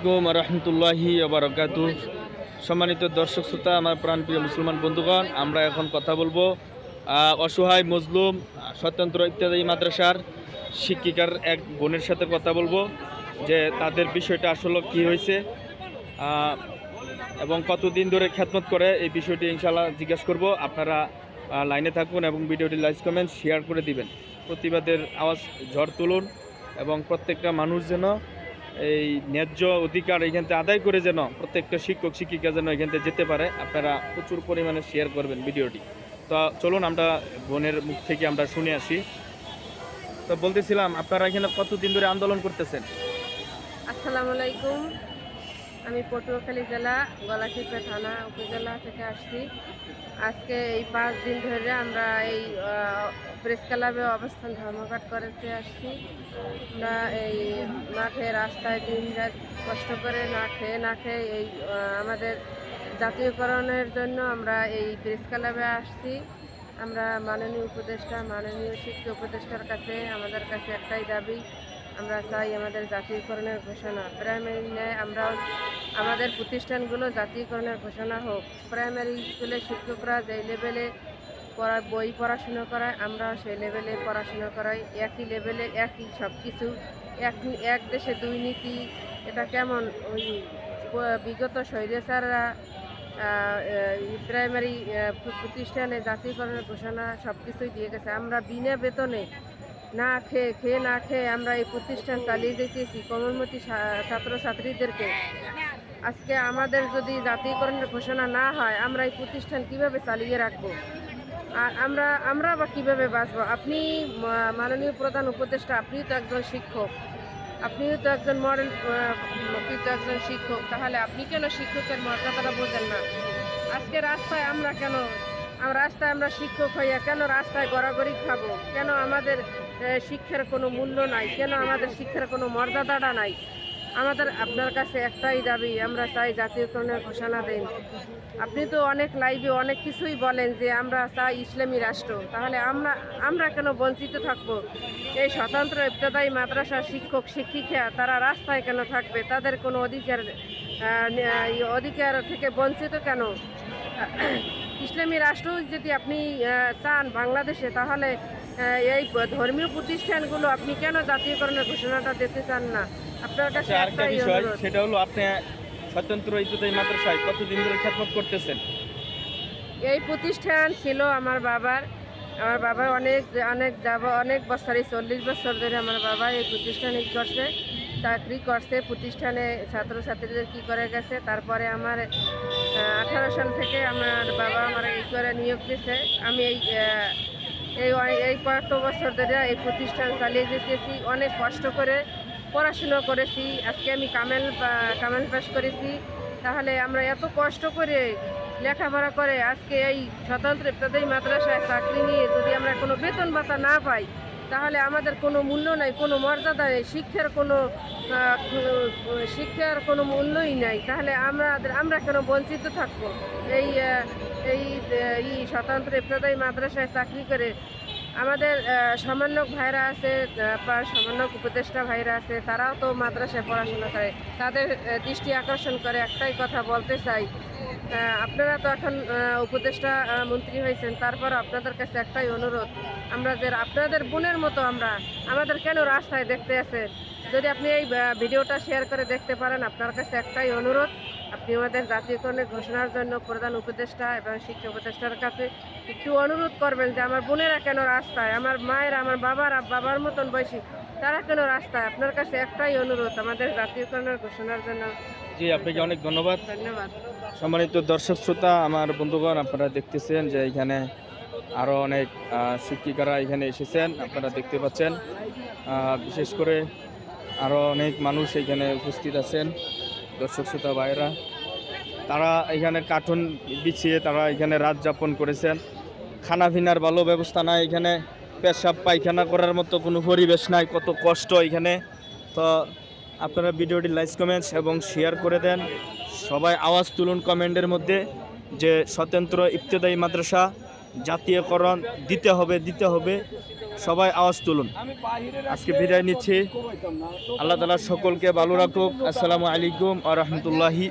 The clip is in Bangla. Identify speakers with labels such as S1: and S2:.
S1: আসসালামাইকুম রহমতুল্লাহি আবরকাত সম্মানিত দর্শক শ্রোতা, আমার প্রাণপ্রিয় মুসলমান বন্ধুগণ, আমরা এখন কথা বলব অসহায়, মজলুম, স্বতন্ত্র ইত্যাদি মাদ্রাসার শিক্ষিকার এক বোনের সাথে কথা বলব, যে তাদের বিষয়টা আসলে কি হয়েছে এবং কতদিন ধরে খ্যাতমত করে এই বিষয়টি ইনশাল্লাহ জিজ্ঞাসা করব। আপনারা লাইনে থাকুন এবং ভিডিওটি লাইক কমেন্ট, শেয়ার করে দিবেন। প্রতিবাদের আওয়াজ ঝড় তুলুন এবং প্রত্যেকটা মানুষ যেন এই ন্যায্য অধিকার থেকে আদায় করে যেন প্রত্যেকটা শিক্ষক, শিক্ষিকা যেন এখান থেকে যেতে পারে, আপনারা প্রচুর পরিমাণে শেয়ার করবেন ভিডিওটি। তো চলুন আমরা বোনের মুখ থেকে আমরা শুনে আসি। তো বলতেছিলাম, আপনারা এখানে কতদিন ধরে আন্দোলন করতেছেন?
S2: আসসালামু আলাইকুম। আমি পটুয়াখালী জেলা গলাচিপা থানা উপজেলা থেকে আসছি। আজকে এই পাঁচ দিন ধরে আমরা এই প্রেস ক্লাবে অবস্থান ধর্মঘট করতে আসছি। আমরা এই মাঠে রাস্তায় দিন রাত কষ্ট করে না খেয়ে না খেয়ে এই আমাদের জাতীয়করণের জন্য আমরা এই প্রেস ক্লাবে আসছি। আমরা মাননীয় উপদেষ্টা, মাননীয় শিক্ষা উপদেষ্টার কাছে, আমাদের কাছে একটাই দাবি আমরা চাই আমাদের জাতীয়করণের ঘোষণা। প্রাইমারি ন্যায় আমরা আমাদের প্রতিষ্ঠানগুলো জাতীয়করণের ঘোষণা হোক। প্রাইমারি স্কুলে শিক্ষকরা যে লেভেলে পড়া, বই পড়াশুনো করায়, আমরাও সেই লেভেলে পড়াশুনো করাই। একই লেভেলে একই সব কিছু এক এক দেশে দুই নীতি। এটা কেমন? ওই বিগত স্বৈরাচাররা প্রাইমারি প্রতিষ্ঠানে জাতীয়করণের ঘোষণা সব কিছুই দিয়ে গেছে। আমরা বিনা বেতনে না খেয়ে খেয়ে না খেয়ে আমরা এই প্রতিষ্ঠান চালিয়ে যেতেছি কোমলমতি ছাত্রছাত্রীদেরকে। আজকে আমাদের যদি জাতীয়করণের ঘোষণা না হয়, আমরা এই প্রতিষ্ঠান কীভাবে চালিয়ে রাখব? আর আমরা আমরা বা কীভাবে বাঁচবো? আপনি মাননীয় প্রধান উপদেষ্টা, আপনিও তো একজন শিক্ষক। আপনিও তো একজন মডেল আপনি তো একজন শিক্ষক। তাহলে আপনি কেন শিক্ষকের মর্যাদাটা বোঝেন না? আজকে রাস্তায় আমরা কেন, রাস্তায় আমরা শিক্ষক হইয়া কেন রাস্তায় গড়াগড়ি খাব? কেন আমাদের শিক্ষার কোনো মূল্য নাই। কেন আমাদের শিক্ষার কোনো মর্যাদাটা নাই? আমাদের, আপনার কাছে একটাই দাবি, আমরা চাই জাতীয়করণের ঘোষণা দেন। আপনি তো অনেক লাইভে অনেক কিছুই বলেন যে আমরা চাই ইসলামী রাষ্ট্র। তাহলে আমরা আমরা কেন বঞ্চিত থাকব? এই স্বতন্ত্র ইবতদায়ী মাদ্রাসার শিক্ষক, শিক্ষিকা, তারা রাস্তায় কেন থাকবে? তাদের কোনো অধিকার অধিকার থেকে বঞ্চিত কেন? ইসলামী রাষ্ট্র যদি আপনি চান বাংলাদেশে, তাহলে এই ধর্মীয় প্রতিষ্ঠানগুলো আপনি কেন জাতীয়করণের ঘোষণাটা দিতে চান না? আপনার কাছে
S1: আচ্ছা আরেকটা বিষয় সেটা হলো আপনি স্বতন্ত্র মাদ্রাসায় কতদিন ধরে খ্যাতমত করতেছেন?
S2: এই প্রতিষ্ঠান ছিল আমার বাবার আমার বাবা অনেক অনেক যাব অনেক বছর বছরই চল্লিশ বছর ধরে আমার বাবা এই প্রতিষ্ঠানে ই করছে চাকরি করছে প্রতিষ্ঠানে ছাত্রছাত্রীদের কি করে গেছে তারপরে আমার আঠারো সাল থেকে আমার বাবা আমার এই করে নিয়োগ দিয়েছে আমি এই এই এই কয়েকটা বছর ধরে এই প্রতিষ্ঠান চালিয়ে যেতেছি, অনেক কষ্ট করে পড়াশুনো করেছি, আজকে আমি কামেল কামেল পাস করেছি। তাহলে আমরা এত কষ্ট করে লেখাপড়া করে আজকে এই স্বতন্ত্র ইত্যাদি মাদ্রাসায় চাকরি নিয়ে যদি আমরা কোনো বেতন ভাতা না পাই, তাহলে আমাদের কোনো মূল্য নাই, কোনো মর্যাদা নেই, শিক্ষার কোনো শিক্ষার কোনো মূল্যই নাই। তাহলে আমরা আমরা কেন বঞ্চিত থাকব? এই এই এই স্বতন্ত্র ইত্যাদি মাদ্রাসায় চাকরি করে। আমাদের সমন্বয়ক ভাইরা আছে সমন্বয়ক উপদেষ্টা ভাইরা আছে, তারাও তো মাদ্রাসায় পড়াশোনা করে। তাদের দৃষ্টি আকর্ষণ করে। একটাই কথা বলতে চাই আপনারা তো এখন উপদেষ্টা মন্ত্রী হয়েছেন তারপর আপনাদের কাছে একটাই অনুরোধ, আমরা যে আপনাদের বোনের মতো আমরা, আমাদের কেন রাস্তায় দেখতে আছেন যদি আপনি এই ভিডিওটা শেয়ার করে দেখতে পারেন, আপনার কাছে একটাই অনুরোধ আপনি আমাদের জাতীয়করণের ঘোষণার জন্য প্রধান উপদেষ্টা এবং শিক্ষা উপদেষ্টার কাছে একটু অনুরোধ করবেন যে আমার বোনেরা কেন রাস্তায় আমার মায়েরা আমার বাবারা বাবার মতন বয়সী তারা কেন রাস্তায়? আপনার কাছে একটাই অনুরোধ আমাদের জাতীয়করণের ঘোষণার জন্য।
S1: জি আপনাকে অনেক ধন্যবাদ।
S2: ধন্যবাদ।
S1: সম্মানিত দর্শক শ্রোতা আমার বন্ধুগণ আপনারা দেখতেছেন যে এখানে আরও অনেক শিক্ষিকারা এখানে এসেছেন আপনারা দেখতে পাচ্ছেন। বিশেষ করে আরও অনেক মানুষ এখানে উপস্থিত আছেন। দর্শক, শ্রোতা ভাইরা তারা এখানে কার্টুন বিছিয়ে তারা এখানে রাত যাপন করেছেন। খানা পিনার ভালো ব্যবস্থা নাই এখানে, পেশাব পায়খানা করার মতো কোনো পরিবেশ নাই, কত কষ্ট এখানে। তো আপনারা ভিডিওটি লাইক, কমেন্টস এবং শেয়ার করে দেন। সবাই আওয়াজ তুলুন কমেন্টের মধ্যে যে স্বতন্ত্র ইবতেদায়ী মাদ্রাসা জাতীয়করণ দিতে হবে দিতে হবে। সবাই আওয়াজ তুলুন। আজকে বিদায় নিচ্ছি। আল্লাহ তালা সকলকে ভালো রাখুক। আসসালামু আলাইকুম আ রহমতুল্লাহি